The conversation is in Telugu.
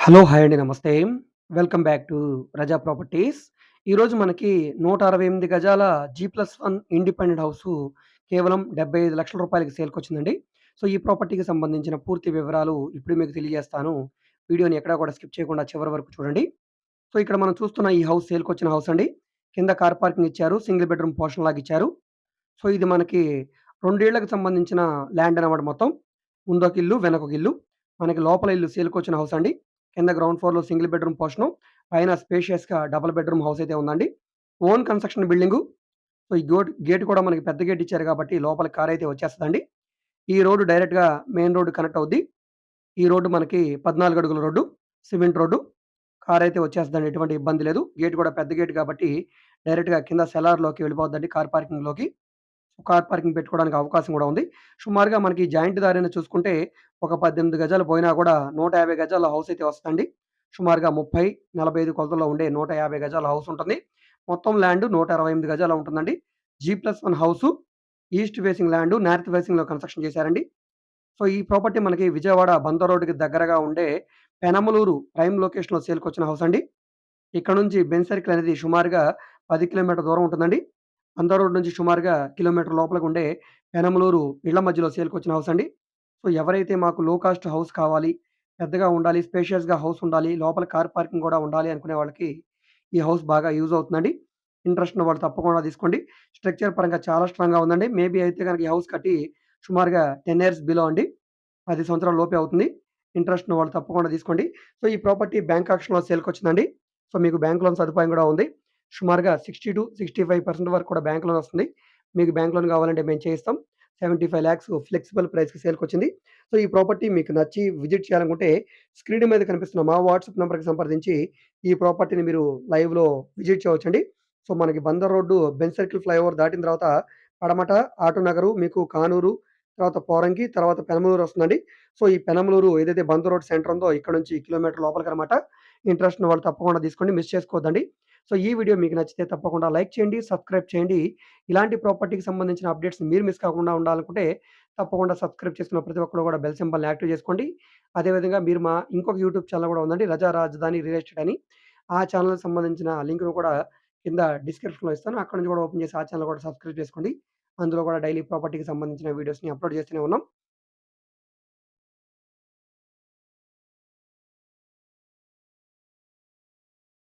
హలో! హాయ్ అండి. నమస్తే. Welcome back to Raza properties. ఈరోజు మనకి 168 గజాల G plus one independent house కేవలం రూ. 75,00,000కి సేల్‌కొచ్చిందండి. సో, ఈ ప్రాపర్టీకి సంబంధించిన పూర్తి వివరాలు ఇప్పుడు మీకు తెలియజేస్తాను. వీడియోని ఎక్కడా కూడా స్కిప్ చేయకుండా చివరి వరకు చూడండి. సో, ఇక్కడ మనం చూస్తున్న ఈ హౌస్ సేల్‌కొచ్చిన హౌస్ అండి. కింద కార్ పార్కింగ్ ఇచ్చారు. సింగిల్ బెడ్‌రూమ్ పోర్షన్ లాగా ఇచ్చారు. సో, ఇది మనకి రెండేళ్ళకు సంబంధించిన ల్యాండ్ అనమాట మొత్తం. ముందొక ఇల్లు, వెనకొక ఇల్లు. మనకి లోపల ఇల్లు సేల్‌కొచ్చిన హౌస్ అండి. కింద గ్రౌండ్ ఫ్లోర్‌లో సింగిల్ బెడ్‌రూమ్ పోర్షను. పైన స్పేషియస్‌గా డబుల్ బెడ్‌రూమ్ హౌస్ అయితే ఉందండి. Own construction building. సో, ఈ గోట్ గేట్ కూడా మనకి పెద్ద గేట్ ఇచ్చారు కాబట్టి లోపల కార్ అయితే వచ్చేస్తుందండి ఈ రోడ్డు డైరెక్ట్‌గా మెయిన్ రోడ్ కనెక్ట్ అవుద్ది. ఈ రోడ్డు మనకి 14 అడుగుల రోడ్డు. Cement road. కార్ అయితే వచ్చేస్తుందండి ఎటువంటి ఇబ్బంది లేదు. గేట్ కూడా పెద్ద గేట్ కాబట్టి డైరెక్ట్‌గా కింద సెలార్‌లోకి వెళ్ళిపోద్దండి కార్ పార్కింగ్‌లోకి. కార్ పార్కింగ్ పెట్టుకోవడానికి అవకాశం కూడా ఉంది. సుమారుగా మనకి జాయింట్ దారిన చూసుకుంటే ఒక 18 గజాలు పోయినా కూడా 150 గజాల హౌస్ అయితే వస్తుందండి సుమారుగా 30, 45 కొలతల్లో ఉండే 150 గజాల హౌస్ ఉంటుంది. మొత్తం ల్యాండ్ 168 గజాల ఉంటుందండి. G plus one house east facing land north ఫేసింగ్‌లో కన్‌స్ట్రక్షన్ చేశారండి. సో, ఈ ప్రాపర్టీ మనకి విజయవాడ బందర్ రోడ్డుకి దగ్గరగా ఉండే పెనమలూరు ప్రైమ్ లొకేషన్‌లో సేల్‌కొచ్చిన హౌస్ అండి. ఇక్కడ నుంచి బెన్ సర్కిల్ అనేది సుమారుగా పది కిలోమీటర్ దూరం ఉంటుందండి. అందరూ రోడ్ నుంచి సుమారుగా కిలోమీటర్ లోపలకు ఉండే పెనమలూరు ఇళ్ళ మధ్యలో సేల్‌కొచ్చిన హౌస్ అండి. సో, ఎవరైతే మాకు లో కాస్ట్ హౌస్ కావాలి, పెద్దగా ఉండాలి, స్పేషియస్‌గా హౌస్ ఉండాలి, లోపల కార్ పార్కింగ్ కూడా ఉండాలి అనుకునే వాళ్ళకి ఈ హౌస్ బాగా యూజ్ అవుతుందండి. ఇంట్రెస్ట్ ఉన్న వాళ్ళు తప్పకుండా తీసుకోండి. స్ట్రక్చర్ పరంగా చాలా స్ట్రాంగ్‌గా ఉందండి. మేబీ అయితే కనుక ఈ హౌస్ కట్టి సుమారుగా 10 ఇయర్స్ బిలో అండి. పది సంవత్సరాల లోపే అవుతుంది. ఇంట్రెస్ట్ ఉన్న వాళ్ళు తప్పకుండా తీసుకోండి. సో, ఈ ప్రాపర్టీ బ్యాంక్ ఆక్షన్‌లో సేల్‌కొచ్చిందండి. సో, మీకు బ్యాంక్ లోన్ సదుపాయం కూడా ఉంది. సుమారుగా 60-65% వరకు కూడా బ్యాంక్ లోన్ వస్తుంది. మీకు బ్యాంక్ లోన్ కావాలంటే మేము చేయిస్తాం. 75,00,000 ఫ్లెక్సిబుల్ ప్రైస్‌కి సేల్‌కొచ్చింది. సో, ఈ ప్రాపర్టీ మీకు నచ్చి విజిట్ చేయాలనుకుంటే స్క్రీన్ మీద కనిపిస్తున్న మా వాట్సాప్ నెంబర్కి సంప్రదించి ఈ ప్రాపర్టీని మీరు లైవ్‌లో విజిట్ చేయవచ్చండి. సో, మనకి Bandar road Benz circle flyover దాటిన తర్వాత పడమట, ఆటో నగరు, మీకు కానూరు, తర్వాత పోరంకి, తర్వాత పెనమలూరు వస్తుందండి. సో, ఈ పెనమలూరు ఏదైతే బందర్ రోడ్ సెంటర్ ఉందో ఇక్కడ నుంచి కిలోమీటర్ లోపలికి అనమాట ఇంట్రెస్ట్ వాళ్ళు తప్పకుండా తీసుకోండి. మిస్ చేసుకోవద్దండి. సో, ఈ వీడియో మీకు నచ్చితే తప్పకుండా లైక్ చేయండి, సబ్స్క్రైబ్ చేయండి. ఇలాంటి ప్రాపర్టీకి సంబంధించిన అప్డేట్స్ మీరు మిస్ కాకుండా ఉండాలనుకుంటే తప్పకుండా సబ్స్క్రైబ్ చేసుకున్న ప్రతి ఒక్కరు కూడా బెల్ సింబల్‌ని యాక్టివ్ చేసుకోండి. అదేవిధంగా మీరు మా ఇంకొక యూట్యూబ్ ఛానల్ కూడా ఉందండి. రజా రాజధాని రియల్ ఎస్టేట్ అని. ఆ ఛానల్కి సంబంధించిన లింక్‌ను కూడా కింద డిస్క్రిప్షన్‌లో ఇస్తాను. అక్కడ నుంచి కూడా ఓపెన్ చేసి ఆ ఛానల్ కూడా సబ్స్క్రైబ్ చేసుకోండి. అందులో కూడా డైలీ ప్రాపర్టీకి సంబంధించిన వీడియోస్‌ని అప్‌లోడ్ చేస్తూనే ఉన్నాం.